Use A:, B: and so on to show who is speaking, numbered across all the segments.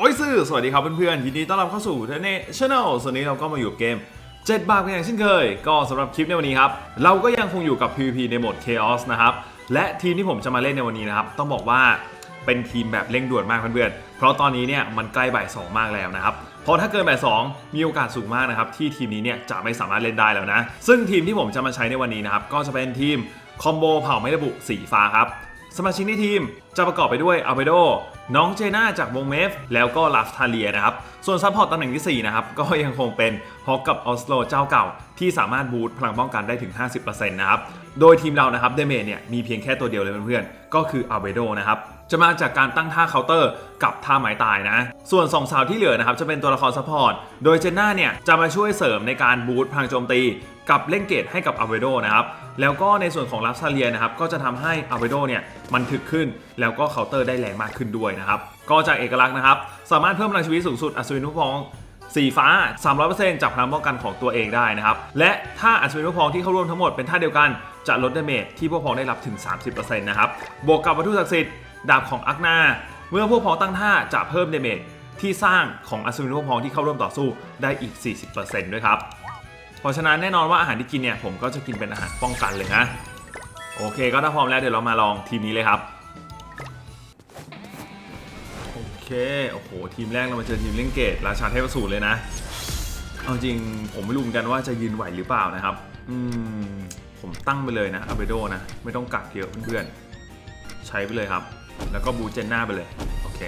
A: โอ้ยซื่อสวัสดีครับเพื่อนๆยินดีต้อนรับเข้าสู่เทนเน่ชแนลส่วนนี้เราก็มาอยู่กับเกม 7 บาทกันอย่างเช่นเคย ก็สำหรับคลิปในวันนี้ครับ เราก็ยังคงอยู่กับ PVP ในโหมด Chaos นะครับ และทีมที่ผมจะมาเล่นในวันนี้นะครับ ต้องบอกว่าเป็นทีมแบบเร่งด่วนมากเพื่อนๆเพราะตอนนี้เนี่ยมันใกล้บ่ายสองมากแล้วนะครับเพราะถ้าเกินบ่ายสองมีโอกาสสูงมากนะครับที่ทีมนี้เนี่ยจะไม่สามารถเล่นได้แล้วนะ ซึ่งทีมที่ผมจะมาใช้ในวันนี้นะครับก็จะเป็นทีมคอมโบเผ่าไม่ระบุสีฟ้าครับ สมาชิกในทีมจะประกอบไปด้วยอัลเบโด น้องเจน่าจากวงเมฟ แล้วก็ลาฟทาเลียนะครับ ส่วนซัพพอร์ตตำแหน่งที่ 4 นะครับ ก็ยังคงเป็นฮอกกับออสโลเจ้าเก่า ที่สามารถบูตพลังป้องกันได้ถึง 50%นะครับ โดยทีมเรานะครับเดเมจเนี่ยมีเพียงแค่ตัวเดียวเลยเพื่อนๆ ก็คืออัลเบโดนะครับจะมาจากการตั้งท่าเคาน์เตอร์กับท่าหมายตายนะ ส่วน 2 สาวที่เหลือนะครับจะเป็นตัวละครซัพพอร์ต โดยเจน่าเนี่ยจะมาช่วยเสริมในการบูตพลังโจมตี กับเล่นเกตให้กับอัลเบโดนะครับแล้วก็ในส่วนของลัฟซาเลียนะครับก็จะทำให้อัลเบโดเนี่ยมันถึกขึ้น แล้วก็เคาน์เตอร์ได้แรงมากขึ้นด้วยนะครับก็จากเอกลักษณ์นะครับสามารถเพิ่มพลังชีวิตสูงสุดอัศวินทุกพองสีฟ้า 300%จากพลังป้องกันของตัวเองได้นะครับ และถ้าอัศวินพวกพองที่เข้าร่วมทั้งหมดเป็นท่าเดียวกัน จะลดดาเมจที่พวกพ้องได้รับถึง 30%นะครับ บวกกับวัตถุศักดิ์สิทธิ์ดาบของอักนา เมื่อพวกพ้องตั้งท่าจะเพิ่มดาเมจที่สร้างของอัศวินพวกพองที่เข้าร่วมต่อสู้ได้อีก 40%ด้วยครับ เพราะฉะนั้นแน่นอนว่าอาหารที่กินเนี่ยผมก็จะกินเป็นอาหารป้องกันเลยนะ โอเค ก็ถ้าพร้อมแล้วเดี๋ยวเรามาลองทีมนี้เลยครับ โอเค โอ้โห ทีมแรกเรามาเจอทีมเล่งเกตราชาเทพสูตรเลยนะ เอาจริงผมไม่รู้เหมือนกันว่าจะยืนไหวหรือเปล่านะครับ อืม ผมตั้งไปเลยนะอเบโดนะ ไม่ต้องกักเยอะเพื่อนใช้ไปเลยครับ แล้วก็บูเจนหน้าไปเลย โอเค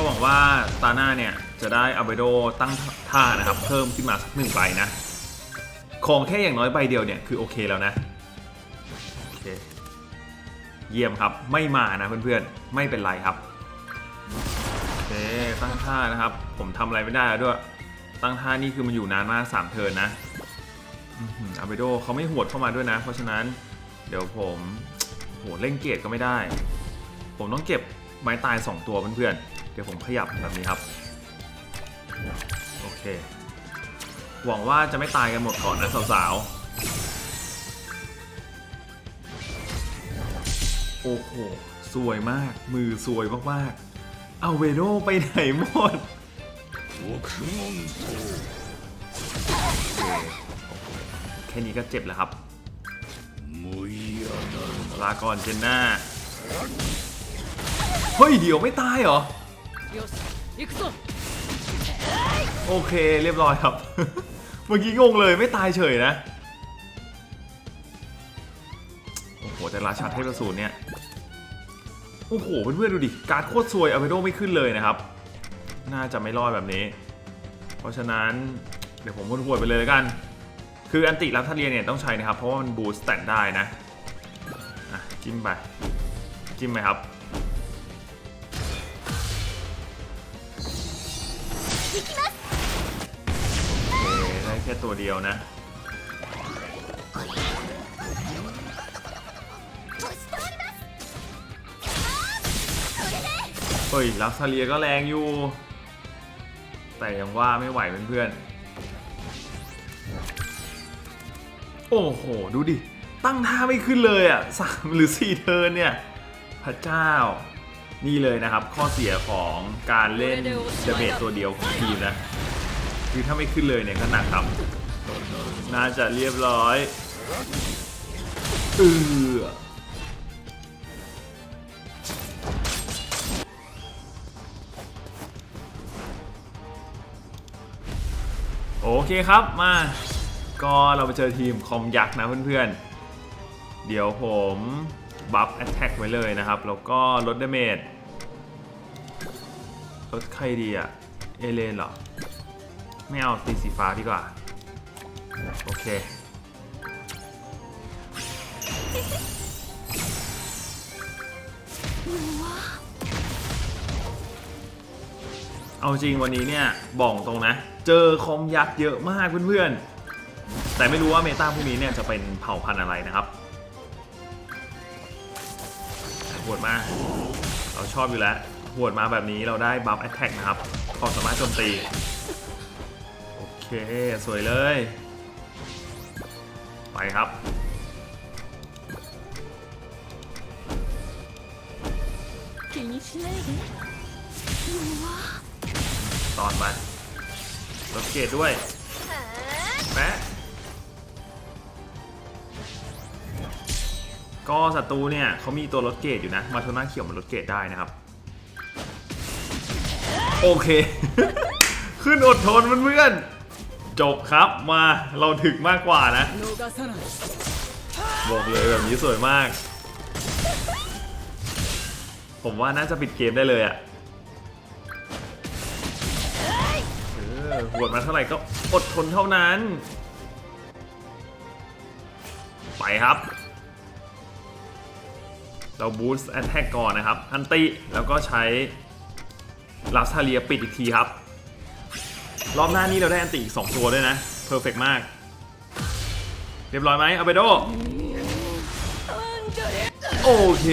A: ก็หวังว่าตาหน้าเนี่ย จะได้อาเบโดตั้งท่านะครับ เพิ่มขึ้นมาสักหนึ่งใบนะ ของแค่อย่างน้อยใบเดียวเนี่ย คือโอเคแล้วนะ โอเค เยี่ยมครับไม่มานะเพื่อนๆ ไม่เป็นไรครับ โอเค ตั้งท่านะครับ ผมทำอะไรไม่ได้แล้วด้วย ตั้งท่านี่คือมันอยู่นานมาก3เทิร์นนะอาเบโดเขาไม่หวดเข้ามาด้วยนะ เพราะฉะนั้นเดี๋ยวผมโหเล่นเกตก็ไม่ได้ ผมต้องเก็บไม้ตาย 2 ตัวเพื่อน ดี๋ยวผมขยับแบบนี้ครับ โอเค หวังว่าจะไม่ตายกันหมดก่อนนะสาวๆ โอ้โห สวยมาก มือสวยมากๆ เอาเวโดไปไหนหมดแค่นี้ก็เจ็บแล้วครับลาก่อนเจนหน้า เฮ้ย เดี๋ยวไม่ตายเหรอ โอเคเรียบร้อยครับ เมื่อกี้งงเลยไม่ตายเฉยนะ โอ้โห แต่ราชาเทพสูรเนี่ย โอ้โห เพื่อนๆดูดิ การโคตรซวยอเวโดไม่ขึ้นเลยนะครับ น่าจะไม่รอดแบบนี้ เพราะฉะนั้นเดี๋ยวผมพูดหวไปเลยแล้วกัน คืออันติรับทาเรียเนี่ยต้องใช้นะครับ เพราะว่ามันบูสต์แตนได้นะ อะ จิ้มไป จิ้มไหมครับ ได้แค่ตัวเดียวนะ เฮ้ยลักซาเลียก็แรงอยู่ แต่ยังว่าไม่ไหวเพื่อนๆ โอ้โห ดูดิ ตั้งท่าไม่ขึ้นเลยอะสามหรือสี่เทินเนี่ย พระเจ้า นี่เลยนะครับ ข้อเสียของการเล่นเดเมจตัวเดียวของทีมนะ คือถ้าไม่ขึ้นเลยเนี่ยก็หนักครับ น่าจะเรียบร้อยเออโอเคครับมา ก็เราไปเจอทีมคอมยักษ์นะเพื่อนๆ เดี๋ยวผม แอตแทกไว้เลยนะครับ แล้วก็ลดดาเมจลดใครดีอะเอเลนเหรอ ไม่เอาตีสีฟ้าดีกว่า โอเค เอาจริงวันนี้เนี่ยบอกตรงนะ เจอคอมยักษ์เยอะมากเพื่อนๆ แต่ไม่รู้ว่าเมตาพวกนี้เนี่ยจะเป็นเผ่าพันธุ์อะไรนะครับ หวดมา เราชอบอยู่แล้วหวดมาแบบนี้เราได้บัฟแอตแทกนะครับความสามารถโจมตี โอเค สวยเลย ไปครับตอนไปรถเกตด้วยแปะ ก็ศัตรูเนี่ยเขามีตัวรถเกตอยู่นะ มาโทน่าเขียวมันรถเกตได้นะครับ โอเค ขึ้นอดทนเพื่อนจบครับมาเราถึกมากกว่านะ บอกเลยแบบนี้สวยมาก ผมว่าน่าจะปิดเกมได้เลยอะหวดมาเท่าไหร่ก็อดทนเท่านั้น ไปครับ เราบูสต์แอตแทกก่อนนะครับ อันติแล้วก็ใช้ลาซาเลียปิดอีกทีครับ รอบหน้านี้เราได้อันติอีก 2 ตัวด้วยนะ เพอร์เฟกมาก เรียบร้อยไหมเอาเบโด โอเค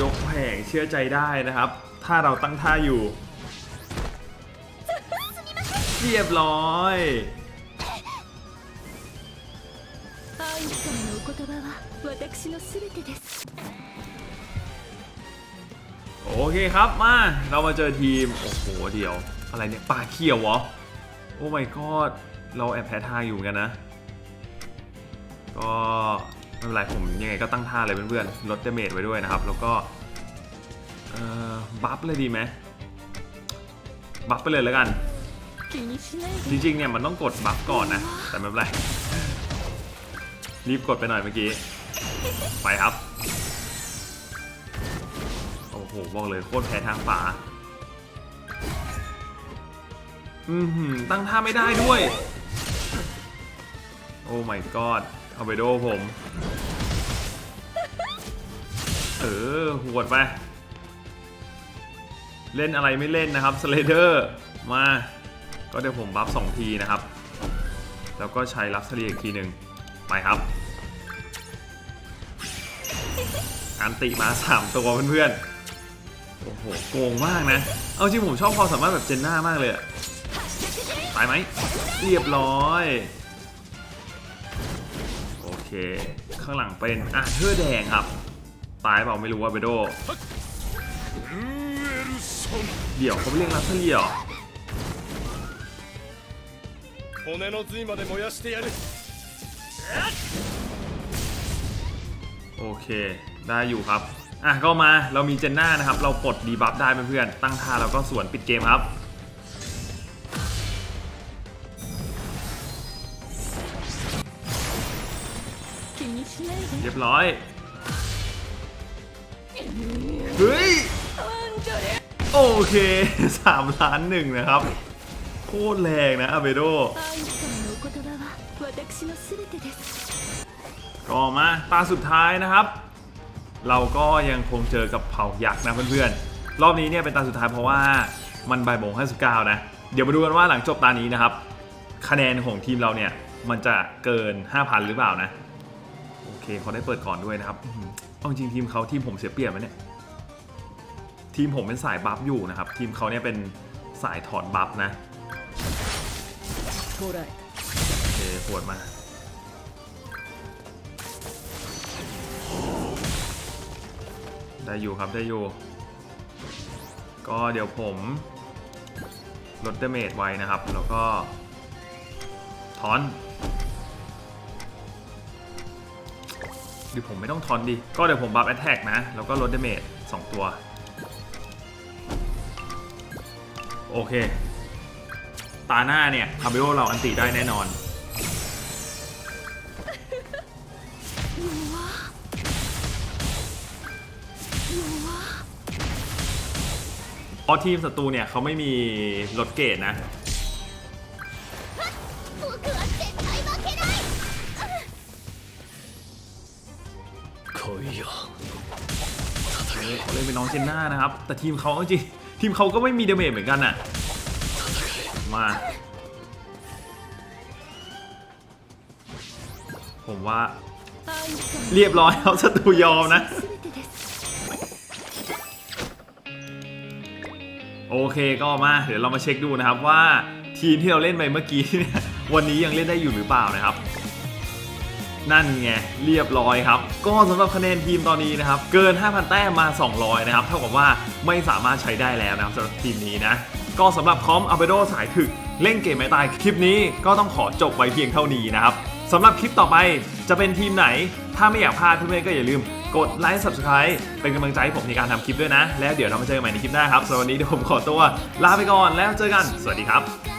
A: ยกแผงเชื่อใจได้นะครับ ถ้าเราตั้งท่าอยู่ เรียบร้อย โอเคครับมาเรามาเจอทีม โอ้โหเดี๋ยว อะไรเนี่ยปลาเขียวเหรอ โอ้ my god เราแอบแพ้ทางอยู่กันนะ ก็ไม่เป็นไรผมยังไงก็ตั้งท่าเลยเพื่อนๆลดเดเมจไว้ด้วยนะครับ แล้วก็บัฟเลยดีไหมบัฟไปเลยแล้วกัน จริงๆเนี่ยมันต้องกดบัฟก่อนนะ แต่ไม่เป็นไร รีบกดไปหน่อยเมื่อกี้ ไปครับ โอ้โหบอกเลยโคตรแพ้ทางป่าอือหือตั้งท่าไม่ได้ด้วย โอ้ my god เอาไปโดผม เออหวดไป เล่นอะไรไม่เล่นนะครับสเลเดอร์มา ก็เดี๋ยวผมบัฟสองทีนะครับ แล้วก็ใช้รับเฉลี่ยอีกทีหนึ่งไปครับอันติมา 3 ตัวเพื่อนๆ โอ้โห โกงมากนะ เอาจริงผมชอบความสามารถแบบเจนน่ามากเลยอะตายไหม เรียบร้อย โอเค ข้างหลังเป็นอ่ะเธอแดงครับ ตายเปล่าไม่รู้ว่าเบโด
B: ルーエルソン
A: เดี๋ยวเขาไปเรียกรับเฉลี่ยเหรอ
B: 骨の髄まで燃やしてやる
A: โอเค ได้อยู่ครับ อะก็มาเรามีเจนน่านะครับ เรากดดีบัฟได้เพื่อนๆตั้งท่าแล้วก็สวนปิดเกมครับ เรียบร้อย เฮ้ย โอเคสามล้านหนึ่งนะครับ โคตรแรงนะอเบโดก็มาตาสุดท้ายนะครับ เราก็ยังคงเจอกับเผ่ายักษ์นะเพื่อนๆ รอบนี้เนี่ยเป็นตาสุดท้ายเพราะว่ามันใบโมงห้าสิบเก้านะ เดี๋ยวมาดูกันว่าหลังจบตานี้นะครับ คะแนนของทีมเราเนี่ยมันจะเกิน 5,000 หรือเปล่านะ โอเคเขาได้เปิดก่อนด้วยนะครับเอาจริงทีมเขาทีมผมเสียเปรียบไหมเนี่ยทีมผมเป็นสายบัฟอยู่นะครับ ทีมเขาเนี่ยเป็นสายถอนบัฟนะโอเคปวดมา ได้อยู่ครับได้อยู่ ก็เดี๋ยวผมลดเดเมจไว้นะครับ แล้วก็ทอนหรือผมไม่ต้องทอนดิ ก็เดี๋ยวผมบัฟแอตแทกนะ แล้วก็ลดเดเมจ2ตัว โอเค ตาหน้าเนี่ยคาเบโอเราอันติได้แน่นอน เพราะทีมศัตรูเนี่ยเขาไม่มีรถเกตนะ เขาเลยเป็นน้องเจนน่านะครับ แต่ทีมเขาเอจริง ทีมเขาก็ไม่มีเดเมจเหมือนกันน่ะ มา ผมว่า เรียบร้อยครับศัตรูยอมนะ โอเคก็มาเดี๋ยวเรามาเช็คดูนะครับว่าทีมที่เราเล่นไปเมื่อกี้วันนี้ยังเล่นได้อยู่หรือเปล่านะครับ นั่นไงเรียบร้อยครับ ก็สำหรับคะแนนทีมตอนนี้นะครับ เกิน 5,000 แต้มมา 200 นะครับ เท่ากับว่าไม่สามารถใช้ได้แล้วนะครับสำหรับทีมนี้นะ ก็สำหรับคอมอัลเบโดสายถึกเล่นเกมไม่ตายคลิปนี้ก็ต้องขอจบไว้เพียงเท่านี้นะครับสำหรับคลิปต่อไปจะเป็นทีมไหน ถ้าไม่อยากพลาดเพื่อนๆก็อย่าลืม กดไลค์ subscribe เป็นกำลังใจให้ผมในการทำคลิปด้วยนะ แล้วเดี๋ยวเรามาเจอกันใหม่ในคลิปหน้าครับสำหรับวันนี้เดี๋ยวผมขอตัวลาไปก่อนแล้วเจอกัน สวัสดีครับ